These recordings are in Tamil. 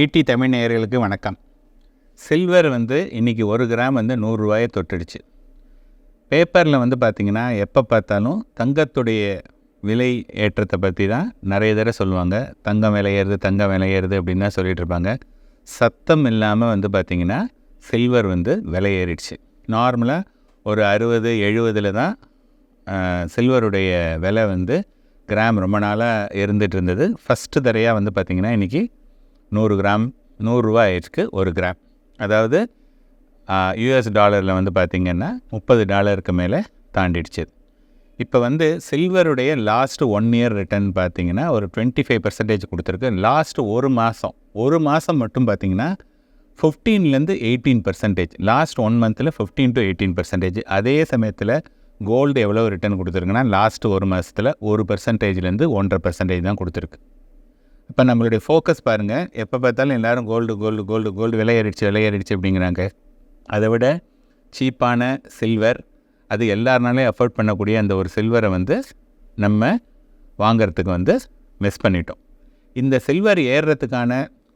ஈட்டி தமிழ் நேயர்களுக்கு வணக்கம். சில்வர் வந்து இன்றைக்கி ஒரு கிராம் வந்து நூறுரூவாயை தொட்டுடுச்சு. பேப்பரில் வந்து பார்த்திங்கன்னா எப்போ பார்த்தாலும் தங்கத்துடைய விலை ஏற்றத்தை பற்றி தான் நிறைய தடவை சொல்லுவாங்க. தங்கம் விலை தங்கம் விலை அப்படின்னு தான் சொல்லிகிட்ருப்பாங்க சத்தம் இல்லாமல் வந்து பார்த்திங்கன்னா சில்வர் வந்து விலை ஏறிடுச்சு நார்மலாக ஒரு அறுபது எழுபதில் தான் சில்வருடைய விலை வந்து கிராம் ரொம்ப நாளாக இருந்துகிட்டு இருந்தது. ஃபஸ்ட்டு தடையாக வந்து பார்த்திங்கன்னா இன்றைக்கி நூறு கிராம் நூறுரூவா ஆயிடுச்சு ஒரு கிராம். அதாவது யூஎஸ் டாலரில் வந்து பார்த்திங்கன்னா முப்பது டாலருக்கு மேலே தாண்டிடுச்சு. இப்போ வந்து சில்வருடைய லாஸ்ட் ஒன் இயர் ரிட்டர்ன் பார்த்தீங்கன்னா ஒரு டுவெண்ட்டி ஃபைவ் பர்சன்டேஜ் கொடுத்துருக்கு. லாஸ்ட் ஒரு மாதம் ஒரு மாதம் மட்டும் பார்த்திங்கன்னா ஃபிஃப்டீன்லேருந்து எயிட்டீன் பர்சன்டேஜ் லாஸ்ட் ஒன் மந்தில் ஃபிஃப்டீன் டு எயிட்டீன் பர்சன்டேஜ் அதே சமயத்தில் கோல்டு எவ்வளோ ரிட்டர்ன் கொடுத்துருக்குன்னா லாஸ்ட் ஒரு மாதத்தில் ஒரு பர்சன்டேஜ்லேருந்து ஒன்றரை பர்சன்டேஜ் தான் கொடுத்துருக்கு. இப்போ நம்மளுடைய ஃபோக்கஸ் பாருங்கள் எப்போ பார்த்தாலும் எல்லாரும் கோல்டு கோல்டு கோல்டு கோல்டு விலையேறிடுச்சு விலையேறிடுச்சு அப்படிங்கிறாங்க. அதை விட சீப்பான சில்வர் அது எல்லாருனாலையும் அஃபோர்ட் பண்ணக்கூடிய அந்த ஒரு சில்வரை வந்து நம்ம வாங்குறதுக்கு வந்து மிஸ் பண்ணிட்டோம். இந்த சில்வர் ஏறுறதுக்கான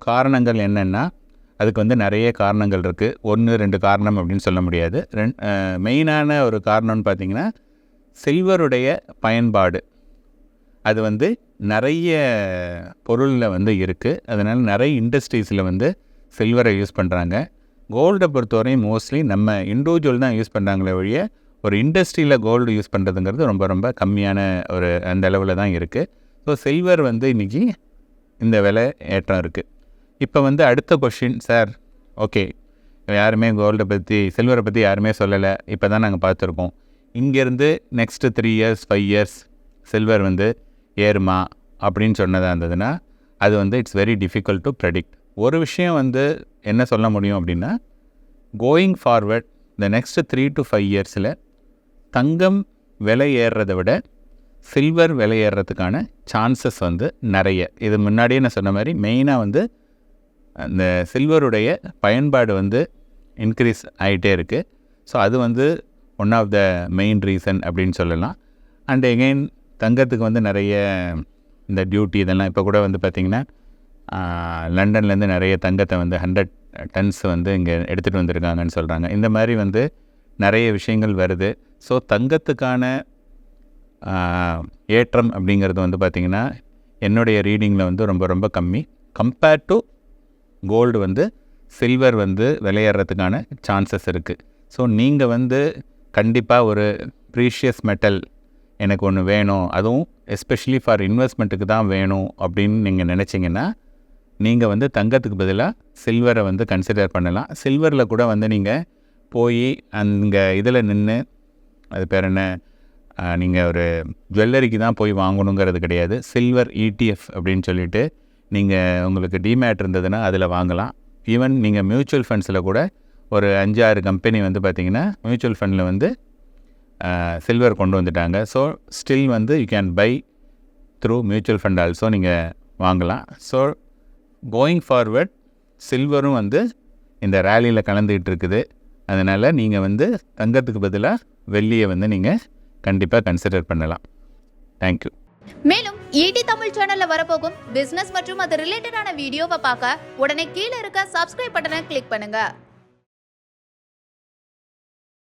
காரணங்கள் என்னென்னா அதுக்கு வந்து நிறைய காரணங்கள் இருக்குது ஒன்று ரெண்டு காரணம் அப்படின்னு சொல்ல முடியாது. ரெண் மெயினான ஒரு காரணம்னு பார்த்தீங்கன்னா சில்வருடைய பயன்பாடு. அது வந்து நிறைய பொருளில் வந்து இருக்குது அதனால் நிறைய இண்டஸ்ட்ரீஸில் வந்து சில்வரை யூஸ் பண்ணுறாங்க கோல்டை பொறுத்தவரையும் மோஸ்ட்லி நம்ம இண்டிவிஜுவல் தான் யூஸ் பண்ணுறாங்களே ஒழிய ஒரு இண்டஸ்ட்ரியில் கோல்டு யூஸ் பண்ணுறதுங்கிறது ரொம்ப ரொம்ப கம்மியான ஒரு அந்த அளவில் தான் இருக்குது ஸோ சில்வர் வந்து இன்றைக்கி இந்த விலை ஏற்றம் இருக்குது இப்போ வந்து அடுத்த கொஷின் சார் ஓகே யாருமே கோல்டை பற்றி சில்வரை பற்றி யாருமே சொல்லலை. இப்போ தான் நாங்கள் பார்த்துருக்கோம் இங்கேருந்து next three years five years silver வந்து ஏறுமா அப்படின்னு சொன்னதாக இருந்ததுன்னா அது வந்து it's very difficult to predict ஒரு விஷயம் வந்து என்ன சொல்ல முடியும் அப்படின்னா going forward the next three to five இயர்ஸில் தங்கம் விலை ஏறுறதை விட சில்வர் விலை ஏறுறதுக்கான சான்சஸ் வந்து நிறைய. இது முன்னாடியே நான் சொன்ன மாதிரி மெயினாக வந்து அந்த சில்வருடைய பயன்பாடு வந்து இன்க்ரீஸ் ஆகிட்டே இருக்குது ஸோ அது வந்து one of the main reason அப்படின்னு சொல்லலாம். அண்ட் எகெயின் தங்கத்துக்கு வந்து நிறைய இந்த டியூட்டி இதெல்லாம் இப்போ கூட வந்து பார்த்திங்கன்னா லண்டன்லேருந்து நிறைய தங்கத்தை வந்து ஹண்ட்ரட் டன்ஸ் வந்து இங்கே எடுத்துகிட்டு வந்திருக்காங்கன்னு சொல்கிறாங்க இந்த மாதிரி வந்து நிறைய விஷயங்கள் வருது. ஸோ தங்கத்துக்கான ஏற்றம் அப்படிங்கிறது வந்து பார்த்திங்கன்னா என்னுடைய ரீடிங்கில் வந்து ரொம்ப ரொம்ப கம்மி. கம்பேர்ட் டு கோல்டு வந்து சில்வர் வந்து விளையாடுறதுக்கான சான்சஸ் இருக்குது ஸோ நீங்கள் வந்து கண்டிப்பாக ஒரு ப்ரீஷியஸ் மெட்டல் எனக்கு ஒன்று வேணும். அதுவும் எஸ்பெஷலி ஃபார் இன்வெஸ்ட்மெண்ட்டுக்கு தான் வேணும் அப்படின்னு நீங்கள் நினச்சிங்கன்னா நீங்கள் வந்து தங்கத்துக்கு பதிலாக சில்வரை வந்து கன்சிடர் பண்ணலாம். சில்வரில் கூட வந்து நீங்கள் போய் அங்கே இதில் நின்று அது பேர் என்ன? நீங்கள் ஒரு ஜுவல்லரிக்கு தான் போய் வாங்கணுங்கிறது கிடையாது. சில்வர் இடிஎஃப் அப்படின்னு சொல்லிட்டு நீங்கள் உங்களுக்கு டிமேட் இருந்ததுன்னா அதில் வாங்கலாம். ஈவன் நீங்கள் மியூச்சுவல் ஃபண்ட்ஸில் கூட ஒரு அஞ்சாறு கம்பெனி வந்து பார்த்திங்கன்னா மியூச்சுவல் ஃபண்டில் வந்து சில்வர் கொண்டு வந்துட்டாங்க. ஸோ ஸ்டில் வந்து you can buy through mutual fund also நீங்கள் வாங்கலாம். ஸோ கோயிங் ஃபார்வர்ட் சில்வரும் வந்து இந்த ரேலியில் கலந்துக்கிட்டு இருக்குது. அதனால் நீங்கள் வந்து தங்கத்துக்கு பதிலாக வெள்ளியை வந்து நீங்கள் கண்டிப்பாக கன்சிடர் பண்ணலாம். தேங்க்யூ மேலும் ஈடி தமிழ் சேனல்ல வரப்போகும் பிசினஸ் மற்றும் அது ரிலேட்டடான வீடியோவை பார்க்க உடனே கீழே இருக்க சப்ஸ்கிரைப் பட்டனை கிளிக் பண்ணுங்க.